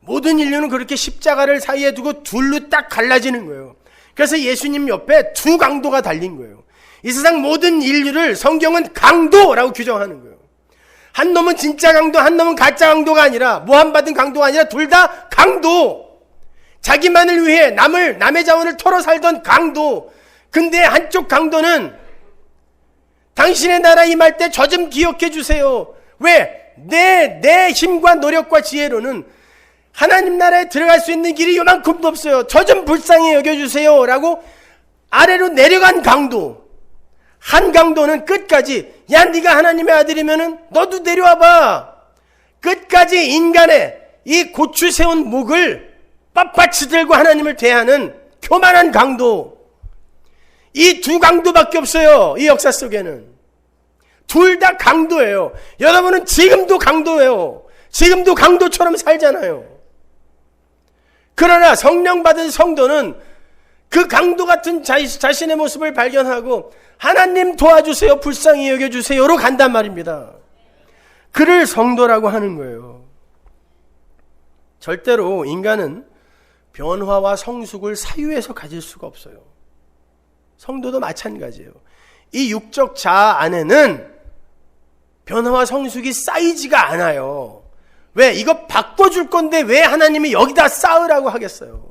모든 인류는 그렇게 십자가를 사이에 두고 둘로 딱 갈라지는 거예요. 그래서 예수님 옆에 두 강도가 달린 거예요. 이 세상 모든 인류를 성경은 강도라고 규정하는 거예요. 한 놈은 진짜 강도, 한 놈은 가짜 강도가 아니라 모함받은 강도가 아니라 둘 다 강도. 자기만을 위해 남을 남의 자원을 털어 살던 강도. 근데 한쪽 강도는 당신의 나라 임할 때 저 좀 기억해 주세요. 왜? 내, 내 힘과 노력과 지혜로는 하나님 나라에 들어갈 수 있는 길이 요만큼도 없어요. 저 좀 불쌍히 여겨주세요. 라고 아래로 내려간 강도. 한 강도는 끝까지, 야, 네가 하나님의 아들이면은 너도 내려와 봐. 끝까지 인간의 이 고추 세운 목을 빳빳이 들고 하나님을 대하는 교만한 강도. 이 두 강도밖에 없어요. 이 역사 속에는. 둘 다 강도예요. 여러분은 지금도 강도예요. 지금도 강도처럼 살잖아요. 그러나 성령 받은 성도는 그 강도 같은 자, 자신의 모습을 발견하고 하나님 도와주세요. 불쌍히 여겨주세요로 간단 말입니다. 그를 성도라고 하는 거예요. 절대로 인간은 변화와 성숙을 사유해서 가질 수가 없어요. 성도도 마찬가지예요. 이 육적 자아 안에는 변화와 성숙이 쌓이지가 않아요. 왜? 이거 바꿔줄 건데 왜 하나님이 여기다 쌓으라고 하겠어요?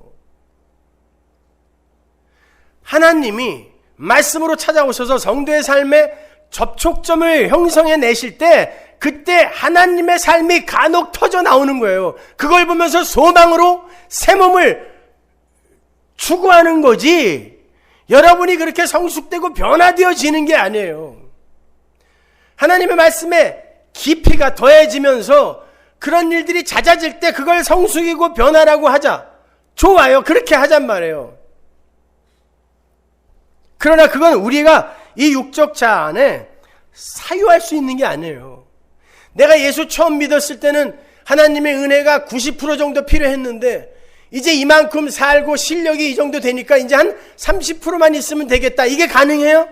하나님이 말씀으로 찾아오셔서 성도의 삶에 접촉점을 형성해 내실 때 그때 하나님의 삶이 간혹 터져 나오는 거예요. 그걸 보면서 소망으로 새 몸을 추구하는 거지. 여러분이 그렇게 성숙되고 변화되어지는 게 아니에요. 하나님의 말씀에 깊이가 더해지면서 그런 일들이 잦아질 때 그걸 성숙이고 변화라고 하자. 좋아요. 그렇게 하잔 말이에요. 그러나 그건 우리가 이 육적 자 안에 사유할 수 있는 게 아니에요. 내가 예수 처음 믿었을 때는 하나님의 은혜가 90% 정도 필요했는데 이제 이만큼 살고 실력이 이 정도 되니까 이제 한 30%만 있으면 되겠다. 이게 가능해요?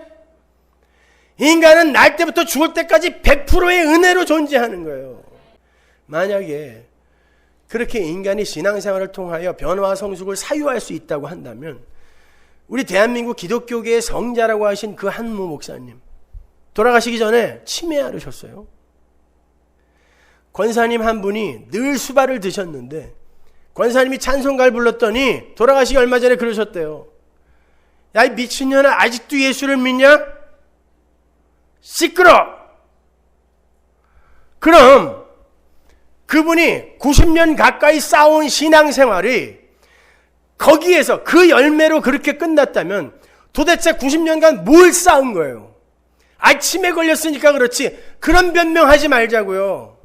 인간은 날 때부터 죽을 때까지 100%의 은혜로 존재하는 거예요. 만약에 그렇게 인간이 신앙생활을 통하여 변화와 성숙을 사유할 수 있다고 한다면 우리 대한민국 기독교계의 성자라고 하신 그 한무 목사님 돌아가시기 전에 치매 앓으셨어요. 권사님 한 분이 늘 수발을 드셨는데 권사님이 찬송가를 불렀더니 돌아가시기 얼마 전에 그러셨대요. 야, 이 미친년아, 아직도 예수를 믿냐? 시끄러! 그럼 그분이 90년 가까이 쌓아온 신앙생활이 거기에서 그 열매로 그렇게 끝났다면 도대체 90년간 뭘 쌓은 거예요? 아침에 걸렸으니까 그렇지. 그런 변명하지 말자고요.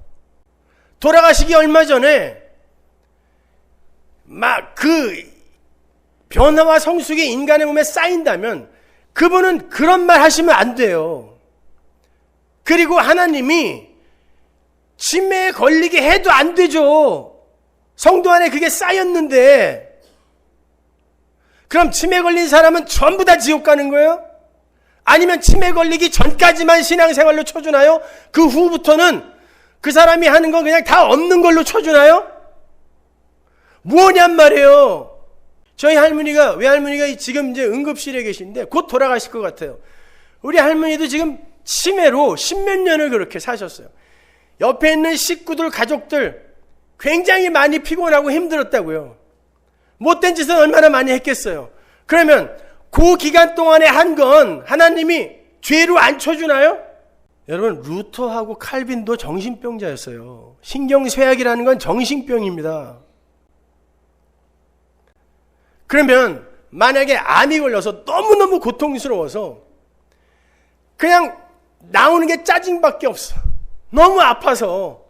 돌아가시기 얼마 전에 막 그 변화와 성숙이 인간의 몸에 쌓인다면 그분은 그런 말 하시면 안 돼요. 그리고 하나님이 치매에 걸리게 해도 안 되죠. 성도 안에 그게 쌓였는데 그럼 치매 걸린 사람은 전부 다 지옥 가는 거예요? 아니면 치매 걸리기 전까지만 신앙생활로 쳐주나요? 그 후부터는 그 사람이 하는 건 그냥 다 없는 걸로 쳐주나요? 뭐냔 말이에요. 저희 할머니가, 외할머니가 지금 이제 응급실에 계신데 곧 돌아가실 것 같아요. 우리 할머니도 지금 치매로 십몇 년을 그렇게 사셨어요. 옆에 있는 식구들, 가족들 굉장히 많이 피곤하고 힘들었다고요. 못된 짓은 얼마나 많이 했겠어요. 그러면 그 기간 동안에 한 건 하나님이 죄로 안 쳐주나요? 여러분 루터하고 칼빈도 정신병자였어요. 신경쇠약이라는 건 정신병입니다. 그러면 만약에 암이 걸려서 너무너무 고통스러워서 그냥 나오는 게 짜증밖에 없어. 너무 아파서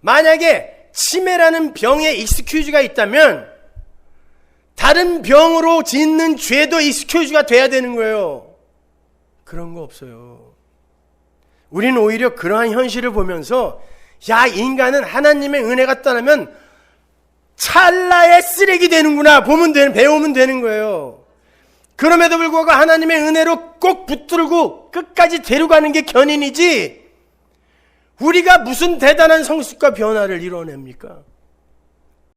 만약에 치매라는 병에 익스큐즈가 있다면 다른 병으로 짓는 죄도 익스큐즈가 돼야 되는 거예요. 그런 거 없어요. 우리는 오히려 그러한 현실을 보면서 야 인간은 하나님의 은혜가 떠나면 찰나의 쓰레기 되는구나 보면 되는 배우면 되는 거예요. 그럼에도 불구하고 하나님의 은혜로 꼭 붙들고 끝까지 데려가는 게 견인이지 우리가 무슨 대단한 성숙과 변화를 이뤄냅니까?